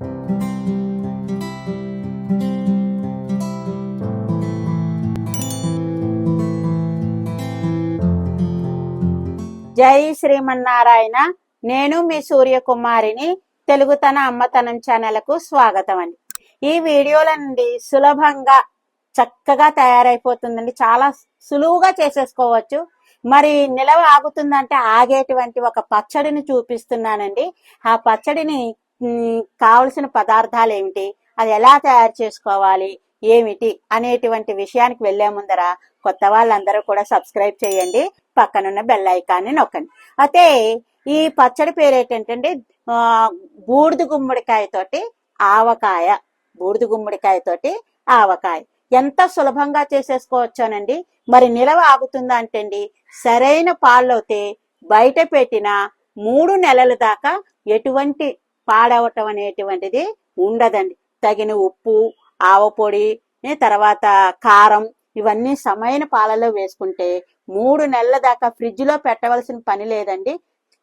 జై శ్రీమన్నారాయణ. నేను మీ సూర్యకుమారిని తెలుగుతన అమ్మతనం ఛానల్కు స్వాగతం అండి. ఈ వీడియోల నుండి సులభంగా చక్కగా తయారైపోతుందండి. చాలా సులువుగా చేసేసుకోవచ్చు. మరి నిలవ ఆగుతుందంటే ఆగేటువంటి ఒక పచ్చడిని చూపిస్తున్నానండి. ఆ పచ్చడిని కావలసిన పదార్థాలు ఏమిటి అది ఎలా తయారు చేసుకోవాలి? ఏమిటి? అనేటువంటి విషయానికి వెళ్ళే ముందర కొత్త వాళ్ళందరూ కూడా సబ్స్క్రైబ్ చేయండి. పక్కనున్న బెల్ ఐకాన్ని నొక్కండి. అయితే ఈ పచ్చడి పేరు ఏంటంటే బూడిద గుమ్మడికాయతోటి ఆవకాయ. బూడిద గుమ్మడికాయ తోటి ఆవకాయ. ఎంత సులభంగా చేసేసుకోవచ్చానండి? మరి నిలవ ఆగుతుందా అంటండి సరైన పాలైతే బయట పెట్టిన మూడు నెలల దాకా ఎటువంటి పాడవటం అనేటువంటిది ఉండదండి. తగిన ఉప్పు ఆవపొడి తర్వాత కారం ఇవన్నీ సమైన పాలలో వేసుకుంటే మూడు నెలల దాకా ఫ్రిడ్జ్లో పెట్టవలసిన పని లేదండి.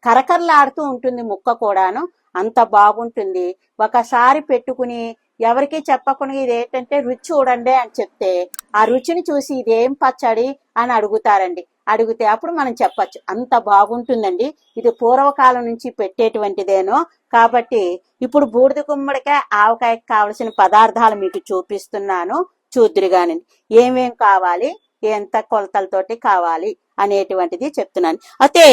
కరకరలాడుతూ ఉంటుంది ముక్క కూడాను. అంత బాగుంటుంది. ఒకసారి పెట్టుకుని ఎవరికి చెప్పకుండా ఇది ఏంటంటే రుచి చూడండి అని చెప్తే ఆ రుచిని చూసి ఇదేం పచ్చడి అని అడుగుతారండి. అడిగితే అప్పుడు మనం చెప్పచ్చు. అంత బాగుంటుందండి. ఇది పూర్వకాలం నుంచి పెట్టేటువంటిదేనో. కాబట్టి ఇప్పుడు బూడిద గుమ్మడికాయ ఆవకాయకి కావలసిన పదార్థాలు మీకు చూపిస్తున్నాను. చూద్దురుగానండి ఏమేం కావాలి ఎంత కొలతలతోటి కావాలి అనేటువంటిది చెప్తున్నాను. అయితే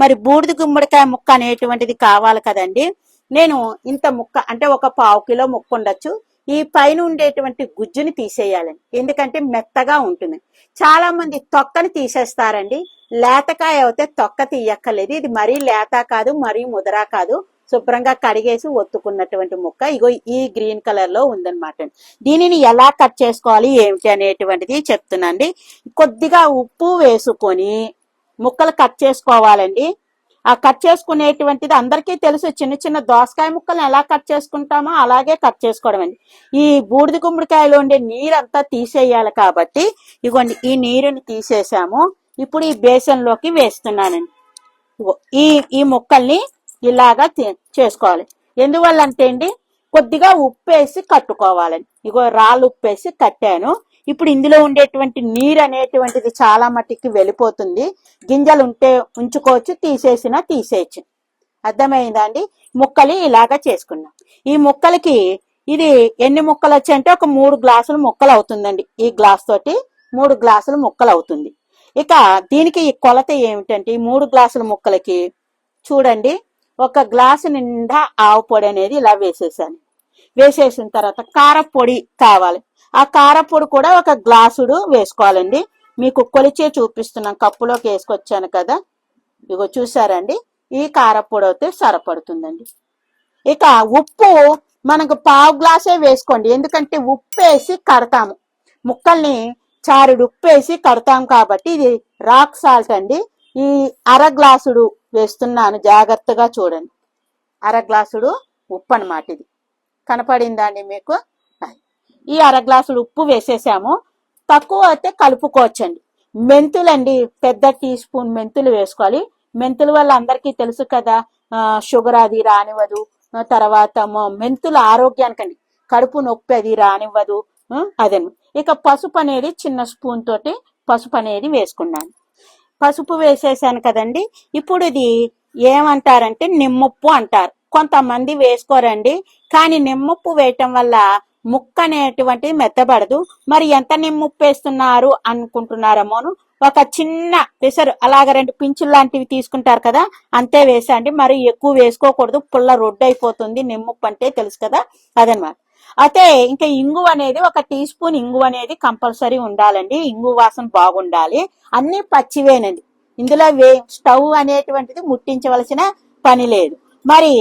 మరి బూడిద గుమ్మడికాయ ముక్క అనేటువంటిది కావాలి కదండి. నేను ఇంత ముక్క అంటే ఒక పావు కిలో ముక్క ఉండొచ్చు ఈ పైన ఉండేటువంటి గుజ్జుని తీసేయాలండి ఎందుకంటే మెత్తగా ఉంటుంది. చాలా మంది తొక్కని తీసేస్తారండి. లేతకాయ అయితే తొక్క తీయక్కర్లేదు. ఇది మరీ లేత కాదు మరీ ముదరా కాదు. శుభ్రంగా కడిగేసి ఒత్తుకున్నటువంటి ముక్క. ఇగో ఈ గ్రీన్ కలర్లో ఉందన్నమాట. దీనిని ఎలా కట్ చేసుకోవాలి ఏమిటి అనేటువంటిది చెప్తున్నాండి కొద్దిగా ఉప్పు వేసుకొని ముక్కలు కట్ చేసుకోవాలండి. ఆ కట్ చేసుకునేటువంటిది అందరికీ తెలుసు. చిన్న చిన్న దోసకాయ ముక్కలను ఎలా కట్ చేసుకుంటామో అలాగే కట్ చేసుకోవడం అండి. ఈ బూడిద గుమ్మడికాయలో ఉండే నీరంతా తీసేయాలి కాబట్టి ఇగోండి ఈ నీరుని తీసేసాము. ఇప్పుడు ఈ బేసన్లోకి వేస్తున్నానండి. ఈ ఈ ముక్కల్ని ఇలాగా చేసుకోవాలి. ఎందువల్ల అంటే అండి కొద్దిగా ఉప్పు వేసి కట్టుకోవాలండి. ఇగో రాళ్ళు ఉప్పు వేసి కట్టాను. ఇప్పుడు ఇందులో ఉండేటువంటి నీరు అనేటువంటిది చాలా మట్టికి వెళ్ళిపోతుంది. గింజలు ఉంటే ఉంచుకోవచ్చు తీసేసినా తీసేయచ్చు. అర్థమైందా అండి? ముక్కలు ఇలాగా చేసుకున్నాం. ఈ ముక్కలకి ఇది ఎన్ని ముక్కలు వచ్చాయంటే ఒక మూడు గ్లాసులు ముక్కలు అవుతుందండి. ఈ గ్లాస్ తోటి మూడు గ్లాసులు ముక్కలు అవుతుంది. ఇక దీనికి ఈ కొలత ఏమిటంటే ఈ మూడు గ్లాసుల ముక్కలకి చూడండి. ఒక గ్లాసు నిండా ఆవు పొడి అనేది ఇలా వేసేసాను. వేసేసిన తర్వాత కారపొడి కావాలి. ఆ కారపొడి కూడా ఒక గ్లాసుడు వేసుకోవాలండి. మీకు కొలిచే చూపిస్తున్నాం కప్పులోకి వేసుకొచ్చాను కదా. ఇగో చూసారండి? ఈ కారపొడి అయితే సరిపడుతుందండి. ఇక ఉప్పు మనకు పావు గ్లాసే వేసుకోండి. ఎందుకంటే ఉప్పు వేసి కడతాము. ముక్కల్ని చారుడు ఉప్పు వేసి కడతాం కాబట్టి ఇది రాక్ సాల్ట్ అండి. ఈ అర గ్లాసుడు వేస్తున్నాను. జాగ్రత్తగా చూడండి. అర గ్లాసుడు ఉప్పు అనమాట ఇది. కనపడిందా అండి మీకు? ఈ అర గ్లాసులు ఉప్పు వేసేసాము. తక్కువ అయితే కలుపుకోవచ్చండి. మెంతులండి పెద్ద టీ స్పూన్ మెంతులు వేసుకోవాలి. మెంతుల వల్ల అందరికీ తెలుసు కదా షుగర్ అది రానివ్వదు. తర్వాత మెంతుల మెంతుల ఆరోగ్యానికండి. కడుపు నొప్పి అది రానివ్వదు. అదే అదను. ఇక పసుపు అనేది చిన్న స్పూన్ తోటి పసుపు అనేది వేసుకున్నాను. పసుపు వేసేసాను కదండి. ఇప్పుడు ఇది ఏమంటారంటే నిమ్మప్పు అంటారు. కొంతమంది వేసుకోరండి. కానీ నిమ్మప్పు వేయటం వల్ల ముక్క అనేటువంటిది మెత్తబడదు. మరి ఎంత నిమ్మప్పు వేస్తున్నారు అనుకుంటున్నారేమోను ఒక చిన్న పెసరు అలాగ రెండు పించులు లాంటివి తీసుకుంటారు కదా అంతే వేసండి. మరి ఎక్కువ వేసుకోకూడదు. పుల్ల రొడ్డు అయిపోతుంది నిమ్మప్పు అంటే తెలుసు కదా అదనమాట. అయితే ఇంకా ఇంగు అనేది ఒక టీ స్పూన్ ఇంగు అనేది కంపల్సరీ ఉండాలండి. ఇంగు వాసన బాగుండాలి. అన్ని పచ్చివేనండి. ఇందులో వే స్టవ్ అనేటువంటిది ముట్టించవలసిన పని లేదు. మరి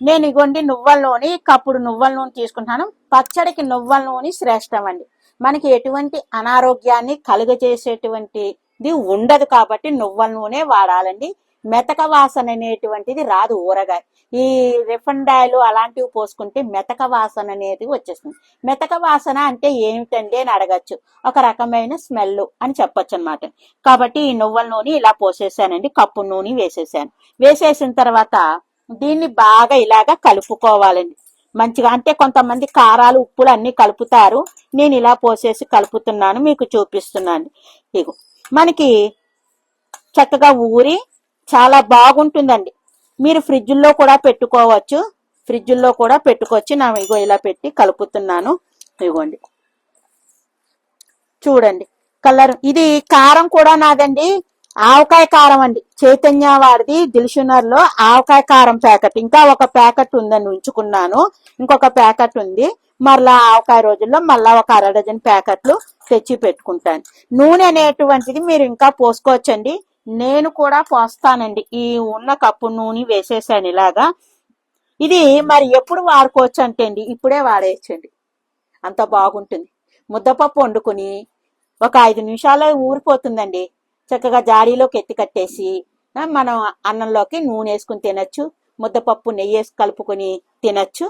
నేను ఇగోండి నువ్వుల నూనె కప్పుడు నువ్వుల నూనె తీసుకుంటాను. పచ్చడికి నువ్వుల నూనె శ్రేష్టం అండి. మనకి ఎటువంటి అనారోగ్యాన్ని కలుగజేసేటువంటిది ఉండదు కాబట్టి నువ్వుల నూనె వాడాలండి. మెతక వాసన అనేటువంటిది రాదు ఊరగాయ. ఈ రిఫండ్ ఆయిల్ అలాంటివి పోసుకుంటే మెతక వాసన అనేది వచ్చేస్తుంది. మెతక వాసన అంటే ఏమిటండి అని అడగచ్చు. ఒక రకమైన స్మెల్ అని చెప్పొచ్చు అనమాట కాబట్టి ఈ నువ్వుల నూనె ఇలా పోసేసానండి. కప్పు నూనె వేసేసాను. వేసేసిన తర్వాత దీన్ని బాగా ఇలాగా కలుపుకోవాలండి. మంచిగా అంటే కొంతమంది కారాలు ఉప్పులు అన్ని కలుపుతారు. నేను ఇలా పోసేసి కలుపుతున్నాను మీకు చూపిస్తున్నాను. ఇగో మనకి చక్కగా ఊరి చాలా బాగుంటుందండి. మీరు ఫ్రిడ్జ్లో కూడా పెట్టుకోవచ్చు. ఫ్రిడ్జ్లో కూడా పెట్టుకోవచ్చు నా ఇగో ఇలా పెట్టి కలుపుతున్నాను. ఇగోండి. చూడండి. కలర్ ఇది కారం కూడా నాదండి. ఆవకాయ కారం అండి. చైతన్య వాడిది దిల్షునర్లో ఆవకాయ కారం ప్యాకెట్. ఇంకా ఒక ప్యాకెట్ ఉందని ఉంచుకున్నాను. ఇంకొక ప్యాకెట్ ఉంది. మరలా ఆవకాయ రోజుల్లో మళ్ళా ఒక అర డజన్ ప్యాకెట్లు తెచ్చి పెట్టుకుంటాను. నూనె అనేటువంటిది మీరు ఇంకా పోసుకోవచ్చండి. నేను కూడా పోస్తానండి. ఈ ఉన్న కప్పు నూనె వేసేసాను ఇలాగా. ఇది మరి ఎప్పుడు వాడుకోవచ్చు అంటే అండి. ఇప్పుడే వాడేయచ్చండి. అంత బాగుంటుంది. ముద్దపప్పు వండుకుని ఒక ఐదు నిమిషాలే ఊరిపోతుందండి. చక్కగా జాడీలోకి ఎత్తి కట్టేసి మనం అన్నంలోకి నూనె వేసుకుని తినచ్చు ముద్దపప్పు నెయ్యి వేసి కలుపుకొని తినచ్చు.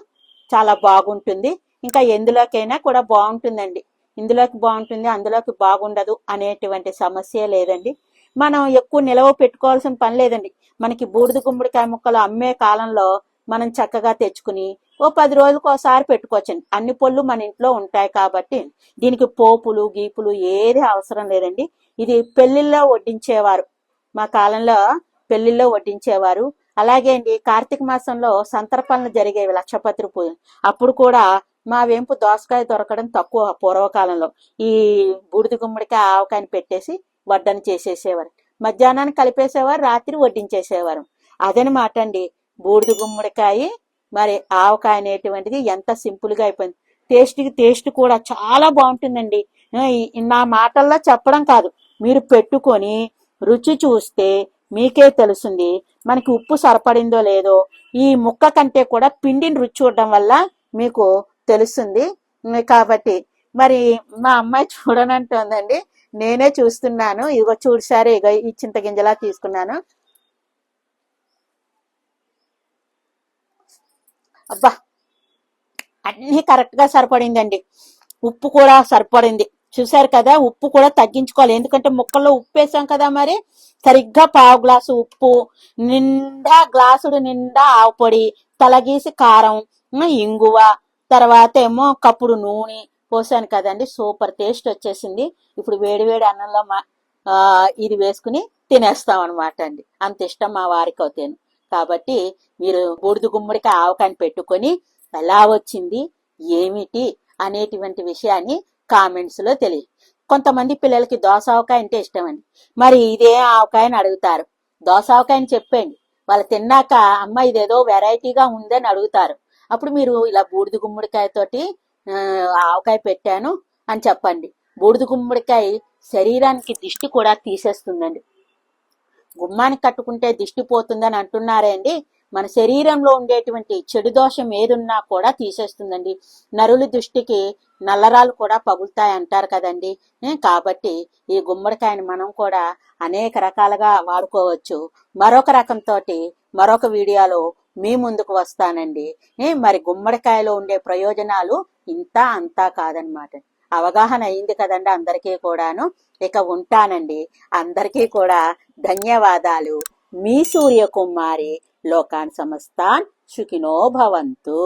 చాలా బాగుంటుంది. ఇంకా ఎందులోకైనా కూడా బాగుంటుందండి. ఇందులోకి బాగుంటుంది అందులోకి బాగుండదు అనేటువంటి సమస్య లేదండి. మనం ఎక్కువ నిలవ పెట్టుకోవాల్సిన పని లేదండి. మనకి బూడిద గుమ్మడికాయ ముక్కలు అమ్మే కాలంలో మనం చక్కగా తెచ్చుకుని ఓ పది రోజులకు ఒకసారి పెట్టుకోవచ్చండి. అన్ని పళ్ళు మన ఇంట్లో ఉంటాయి కాబట్టి దీనికి పోపులు గీపులు ఏది అవసరం లేదండి. ఇది పెళ్ళిళ్ళలో వడ్డించేవారు. మా కాలంలో పెళ్ళిళ్ళలో వడ్డించేవారు. అలాగే అండి కార్తీక మాసంలో సంతర్పణలు జరిగేవి లక్షపత్రి పూజ అప్పుడు కూడా మా వేంపు దోసకాయ దొరకడం తక్కువ పూర్వకాలంలో. ఈ బూడిద గుమ్మడికాయ ఆవకాయని పెట్టేసి వడ్డన చేసేసేవారు. మధ్యాహ్నాన్ని కలిపేసేవారు రాత్రి వడ్డించేసేవారు. అదనమాట అండి బూడిద గుమ్మడికాయ మరి ఆవకాయ అనేటువంటిది ఎంత సింపుల్గా అయిపోయింది. టేస్ట్కి టేస్ట్ కూడా చాలా బాగుంటుందండి. నా మాటల్లో చెప్పడం కాదు. మీరు పెట్టుకొని రుచి చూస్తే మీకే తెలుస్తుంది. మనకి ఉప్పు సరిపడిందో లేదో ఈ ముక్క కంటే కూడా పిండిని రుచి చూడడం వల్ల మీకు తెలుస్తుంది. కాబట్టి మరి మా అమ్మాయి చూడనంటుందండి. నేనే చూస్తున్నాను. ఇగో చూసారు ఇగో ఈ చింతగింజలా తీసుకున్నాను. అబ్బా అన్ని కరెక్ట్గా సరిపడిందండి. ఉప్పు కూడా సరిపడింది. చూసారు కదా ఉప్పు కూడా తగ్గించుకోవాలి. ఎందుకంటే ముక్కల్లో ఉప్పు వేసాం కదా మరి సరిగ్గా పావు గ్లాసు ఉప్పు నిండా గ్లాసుడు నిండా ఆవు పొడి తలగీసి కారం ఇంగువ తర్వాత ఏమో కప్పుడు నూనె పోసాను కదండి. సూపర్ టేస్ట్ వచ్చేసింది. ఇప్పుడు వేడి వేడి అన్నంలో మా ఇది వేసుకుని తినేస్తాం అనమాట అండి. అంత ఇష్టం మా వారికి అవుతాను. కాబట్టి మీరు బూడిద గుమ్మడికి ఆవకాయని పెట్టుకొని ఎలా వచ్చింది ఏమిటి అనేటువంటి విషయాన్ని కామెంట్స్లో తెలియ కొంతమంది పిల్లలకి దోస ఆవకాయ అంటే ఇష్టం అండి. మరి ఇదే ఆవకాయ అని అడుగుతారు. దోస ఆవకాయ అని చెప్పండి వాళ్ళు తిన్నాక అమ్మ ఇదేదో వెరైటీగా ఉందని అడుగుతారు. అప్పుడు మీరు ఇలా బూడిద గుమ్మడికాయతోటి ఆవకాయ పెట్టాను అని చెప్పండి. బూడిద గుమ్మడికాయ శరీరానికి దిష్టి కూడా తీసేస్తుందండి. గుమ్మానికి కట్టుకుంటే దిష్టి పోతుందని అంటున్నారే అండి మన శరీరంలో ఉండేటువంటి చెడు దోషం ఏదున్నా కూడా తీసేస్తుందండి. నరుల దృష్టికి నల్లరాలు కూడా పగులుతాయి అంటారు కదండి. కాబట్టి ఈ గుమ్మడికాయని మనం కూడా అనేక రకాలుగా వాడుకోవచ్చు. మరొక రకంతో మరొక వీడియోలో మీ ముందుకు వస్తానండి. మరి గుమ్మడికాయలో ఉండే ప్రయోజనాలు ఇంత అంతా కాదనమాట. అవగాహన అయింది కదండి అందరికీ కూడాను. ఇక ఉంటానండి. అందరికీ కూడా ధన్యవాదాలు. మీ సూర్యకుమారి లోకాన్ సమస్తాన్ సుఖినో భవంతు.